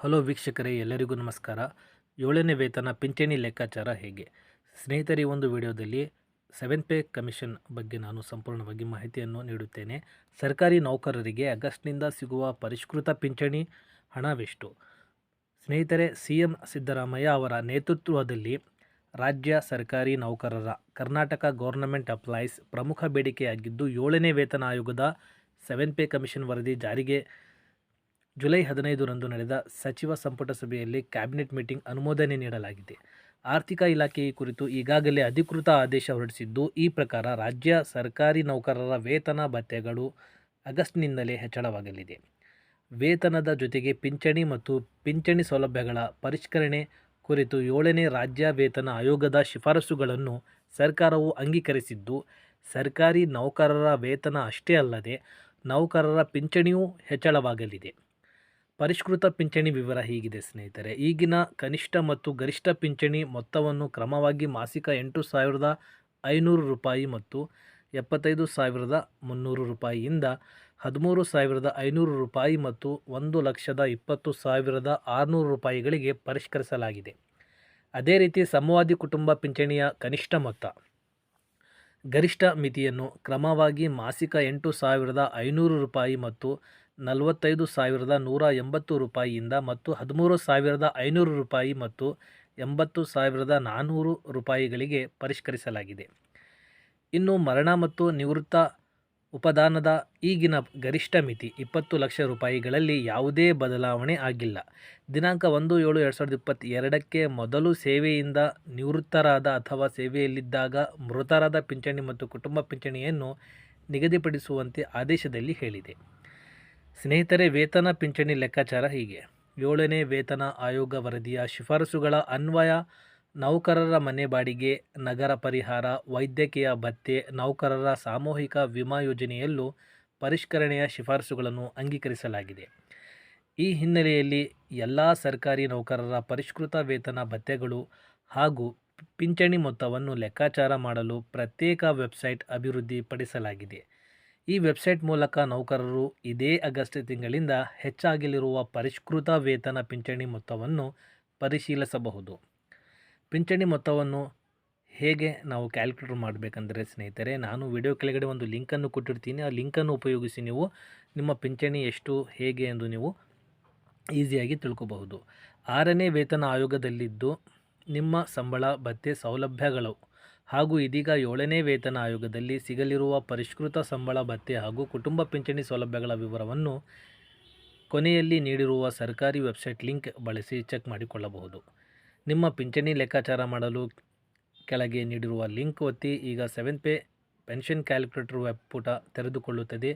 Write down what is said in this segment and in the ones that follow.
Hello ವೀಕ್ಷಕರೇ, ಎಲ್ಲರಿಗೂ ನಮಸ್ಕಾರ. ಏಳನೇ ವೇತನ ಪಿಂಚಣಿ ಲೆಕ್ಕಾಚಾರ ಹೇಗೆ? ಸ್ನೇಹಿತರೆ ಒಂದು ವಿಡಿಯೋದಲ್ಲಿ ಸೆವೆನ್ ಪೇ ಕಮಿಷನ್ ಬಗ್ಗೆ ನಾನು ಸಂಪೂರ್ಣವಾಗಿ ಮಾಹಿತಿಯನ್ನು ನೀಡುತ್ತೇನೆ. ಸರ್ಕಾರಿ ನೌಕರರಿಗೆ ಆಗಸ್ಟ್ನಿಂದ ಸಿಗುವ ಪರಿಷ್ಕೃತ ಪಿಂಚಣಿ ಹಣವೆಷ್ಟು? ಸ್ನೇಹಿತರೆ ಸಿ ಎಂ ಸಿದ್ದರಾಮಯ್ಯ ಅವರ ನೇತೃತ್ವದಲ್ಲಿ ರಾಜ್ಯ ಸರ್ಕಾರಿ ನೌಕರರ ಕರ್ನಾಟಕ ಗೌರ್ನಮೆಂಟ್ ಅಪ್ಲೈಸ್ ಪ್ರಮುಖ ಬೇಡಿಕೆಯಾಗಿದ್ದು, ಏಳನೇ ವೇತನ ಆಯೋಗದ ಸೆವೆನ್ ಪೇ ಕಮಿಷನ್ ವರದಿ ಜಾರಿಗೆ ಜುಲೈ ಹದಿನೈದರಂದು ನಡೆದ ಸಚಿವ ಸಂಪುಟ ಸಭೆಯಲ್ಲಿ ಕ್ಯಾಬಿನೆಟ್ ಮೀಟಿಂಗ್ ಅನುಮೋದನೆ ನೀಡಲಾಗಿದೆ. ಆರ್ಥಿಕ ಇಲಾಖೆ ಈ ಕುರಿತು ಈಗಾಗಲೇ ಅಧಿಕೃತ ಆದೇಶ ಹೊರಡಿಸಿದ್ದು, ಈ ಪ್ರಕಾರ ರಾಜ್ಯ ಸರ್ಕಾರಿ ನೌಕರರ ವೇತನ ಭತ್ಯೆಗಳು ಆಗಸ್ಟ್ನಿಂದಲೇ ಹೆಚ್ಚಳವಾಗಲಿದೆ. ವೇತನದ ಜೊತೆಗೆ ಪಿಂಚಣಿ ಮತ್ತು ಪಿಂಚಣಿ ಸೌಲಭ್ಯಗಳ ಪರಿಷ್ಕರಣೆ ಕುರಿತು ಏಳನೇ ರಾಜ್ಯ ವೇತನ ಆಯೋಗದ ಶಿಫಾರಸುಗಳನ್ನು ಸರ್ಕಾರವು ಅಂಗೀಕರಿಸಿದ್ದು, ಸರ್ಕಾರಿ ನೌಕರರ ವೇತನ ಅಷ್ಟೇ ಅಲ್ಲದೆ ನೌಕರರ ಪಿಂಚಣಿಯೂ ಹೆಚ್ಚಳವಾಗಲಿದೆ. ಪರಿಷ್ಕೃತ ಪಿಂಚಣಿ ವಿವರ ಹೀಗಿದೆ ಸ್ನೇಹಿತರೆ. ಈಗಿನ ಕನಿಷ್ಠ ಮತ್ತು ಗರಿಷ್ಠ ಪಿಂಚಣಿ ಮೊತ್ತವನ್ನು ಕ್ರಮವಾಗಿ ಮಾಸಿಕ ಎಂಟು ಸಾವಿರದ ಐನೂರು ರೂಪಾಯಿ ಮತ್ತು ಎಪ್ಪತ್ತೈದು ಸಾವಿರದ ಮುನ್ನೂರು ರೂಪಾಯಿಯಿಂದ ಹದಿಮೂರು ಸಾವಿರದ ಐನೂರು ರೂಪಾಯಿ ಮತ್ತು ಒಂದು ಲಕ್ಷದ ಇಪ್ಪತ್ತು ಸಾವಿರದ ಆರುನೂರು ರೂಪಾಯಿಗಳಿಗೆ ಪರಿಷ್ಕರಿಸಲಾಗಿದೆ. ಅದೇ ರೀತಿ ಸಮವಾದಿ ಕುಟುಂಬ ಪಿಂಚಣಿಯ ಕನಿಷ್ಠ ಮೊತ್ತ ಗರಿಷ್ಠ ಮಿತಿಯನ್ನು ಕ್ರಮವಾಗಿ ಮಾಸಿಕ ಎಂಟು ಸಾವಿರದ ಐನೂರು ರೂಪಾಯಿ ಮತ್ತು ನಲವತ್ತೈದು ಸಾವಿರದ ನೂರ ಎಂಬತ್ತು ರೂಪಾಯಿಯಿಂದ ಮತ್ತು ಹದಿಮೂರು ಸಾವಿರದ ಐನೂರು ರೂಪಾಯಿ ಮತ್ತು ಎಂಬತ್ತು ಸಾವಿರದ ನಾನ್ನೂರು ರೂಪಾಯಿಗಳಿಗೆ ಪರಿಷ್ಕರಿಸಲಾಗಿದೆ. ಇನ್ನು ಮರಣ ಮತ್ತು ನಿವೃತ್ತ ಉಪದಾನದ ಈಗಿನ ಗರಿಷ್ಠ ಮಿತಿ ಇಪ್ಪತ್ತು ಲಕ್ಷ ರೂಪಾಯಿಗಳಲ್ಲಿ ಯಾವುದೇ ಬದಲಾವಣೆ ಆಗಿಲ್ಲ. ದಿನಾಂಕ ಒಂದು ಏಳು ಎರಡು ಸಾವಿರದ ಇಪ್ಪತ್ತೆರಡಕ್ಕೆ ಮೊದಲು ಸೇವೆಯಿಂದ ನಿವೃತ್ತರಾದ ಅಥವಾ ಸೇವೆಯಲ್ಲಿದ್ದಾಗ ಮೃತರಾದ ಪಿಂಚಣಿ ಮತ್ತು ಕುಟುಂಬ ಪಿಂಚಣಿಯನ್ನು ನಿಗದಿಪಡಿಸುವಂತೆ ಆದೇಶದಲ್ಲಿ ಹೇಳಿದೆ. ಸ್ನೇಹಿತರೆ, ವೇತನ ಪಿಂಚಣಿ ಲೆಕ್ಕಾಚಾರ ಹೀಗೆ. ಏಳನೇ ವೇತನ ಆಯೋಗ ವರದಿಯ ಶಿಫಾರಸುಗಳ ಅನ್ವಯ ನೌಕರರ ಮನೆ ಬಾಡಿಗೆ, ನಗರ ಪರಿಹಾರ, ವೈದ್ಯಕೀಯ ಭತ್ಯೆ, ನೌಕರರ ಸಾಮೂಹಿಕ ವಿಮಾ ಯೋಜನೆಯಲ್ಲೂ ಪರಿಷ್ಕರಣೆಯ ಶಿಫಾರಸುಗಳನ್ನು ಅಂಗೀಕರಿಸಲಾಗಿದೆ. ಈ ಹಿನ್ನೆಲೆಯಲ್ಲಿ ಎಲ್ಲ ಸರ್ಕಾರಿ ನೌಕರರ ಪರಿಷ್ಕೃತ ವೇತನ ಭತ್ಯೆಗಳು ಹಾಗೂ ಪಿಂಚಣಿ ಮೊತ್ತವನ್ನು ಲೆಕ್ಕಾಚಾರ ಮಾಡಲು ಪ್ರತ್ಯೇಕ ವೆಬ್ಸೈಟ್ ಅಭಿವೃದ್ಧಿಪಡಿಸಲಾಗಿದೆ. ಈ ವೆಬ್ಸೈಟ್ ಮೂಲಕ ನೌಕರರು ಇದೇ ಆಗಸ್ಟ್ ತಿಂಗಳಿಂದ ಹೆಚ್ಚಾಗಲಿರುವ ಪರಿಷ್ಕೃತ ವೇತನ ಪಿಂಚಣಿ ಮೊತ್ತವನ್ನು ಪರಿಶೀಲಿಸಬಹುದು. ಪಿಂಚಣಿ ಮೊತ್ತವನ್ನು ಹೇಗೆ ನಾವು ಕ್ಯಾಲ್ಕುಲೇಟರ್ ಮಾಡಬೇಕಂದ್ರೆ ಸ್ನೇಹಿತರೆ, ನಾನು ವಿಡಿಯೋ ಕೆಳಗಡೆ ಒಂದು ಲಿಂಕನ್ನು ಕೊಟ್ಟಿರ್ತೀನಿ. ಆ ಲಿಂಕನ್ನು ಉಪಯೋಗಿಸಿ ನೀವು ನಿಮ್ಮ ಪಿಂಚಣಿ ಎಷ್ಟು, ಹೇಗೆ ಎಂದು ನೀವು ಈಸಿಯಾಗಿ ತಿಳ್ಕೋಬಹುದು. ಆರನೇ ವೇತನ ಆಯೋಗದಲ್ಲಿದ್ದು ನಿಮ್ಮ ಸಂಬಳ ಭತ್ತೆ ಸೌಲಭ್ಯಗಳು ಹಾಗೂ ಇದೀಗ ಏಳನೇ ವೇತನ ಆಯೋಗದಲ್ಲಿ ಸಿಗಲಿರುವ ಪರಿಷ್ಕೃತ ಸಂಬಳ, ಭತ್ಯೆ ಹಾಗೂ ಕುಟುಂಬ ಪಿಂಚಣಿ ಸೌಲಭ್ಯಗಳ ವಿವರವನ್ನು ಕೊನೆಯಲ್ಲಿ ನೀಡಿರುವ ಸರ್ಕಾರಿ ವೆಬ್ಸೈಟ್ ಲಿಂಕ್ ಬಳಸಿ ಚೆಕ್ ಮಾಡಿಕೊಳ್ಳಬಹುದು. ನಿಮ್ಮ ಪಿಂಚಣಿ ಲೆಕ್ಕಾಚಾರ ಮಾಡಲು ಕೆಳಗೆ ನೀಡಿರುವ ಲಿಂಕ್ ಒತ್ತಿ ಈಗ seven pay pension calculator web ಪುಟ ತೆರೆದುಕೊಳ್ಳುತ್ತದೆ.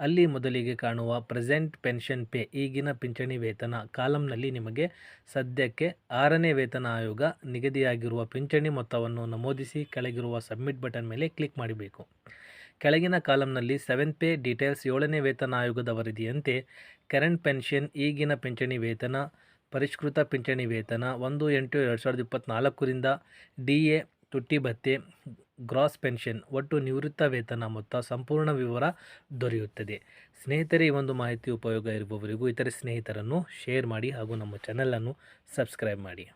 ಅಲ್ಲಿ ಮೊದಲಿಗೆ ಕಾಣುವ ಪ್ರೆಸೆಂಟ್ ಪೆನ್ಷನ್ ಪೇ ಈಗಿನ ಪಿಂಚಣಿ ವೇತನ ಕಾಲಂನಲ್ಲಿ ನಿಮಗೆ ಸದ್ಯಕ್ಕೆ ಆರನೇ ವೇತನ ಆಯೋಗ ನಿಗದಿಯಾಗಿರುವ ಪಿಂಚಣಿ ಮೊತ್ತವನ್ನು ನಮೂದಿಸಿ ಕೆಳಗಿರುವ ಸಬ್ಮಿಟ್ ಬಟನ್ ಮೇಲೆ ಕ್ಲಿಕ್ ಮಾಡಬೇಕು. ಕೆಳಗಿನ ಕಾಲಂನಲ್ಲಿ ಸೆವೆನ್ ಪೇ ಡೀಟೇಲ್ಸ್ ಏಳನೇ ವೇತನ ಆಯೋಗದ ವರದಿಯಂತೆ ಕರೆಂಟ್ ಪೆನ್ಷನ್ ಈಗಿನ ಪಿಂಚಣಿ ವೇತನ ಪರಿಷ್ಕೃತ ಪಿಂಚಣಿ ವೇತನ ಒಂದು ಎಂಟು ಎರಡು ಸಾವಿರದ ಇಪ್ಪತ್ತ್ನಾಲ್ಕರಿಂದ ಡಿ ಎ ತುಟ್ಟಿ ಭತ್ಯೆ ಗ್ರಾಸ್ ಪೆನ್ಷನ್ ಒಟ್ಟು ನಿವೃತ್ತ ವೇತನ ಮೊತ್ತ ಸಂಪೂರ್ಣ ವಿವರ ದೊರೆಯುತ್ತದೆ. ಸ್ನೇಹಿತರೆ, ಈ ಒಂದು ಮಾಹಿತಿ ಉಪಯೋಗ ಇರುವವರಿಗೂ ಇತರೆ ಸ್ನೇಹಿತರನ್ನು ಶೇರ್ ಮಾಡಿ ಹಾಗೂ ನಮ್ಮ ಚಾನಲನ್ನು ಸಬ್ಸ್ಕ್ರೈಬ್ ಮಾಡಿ.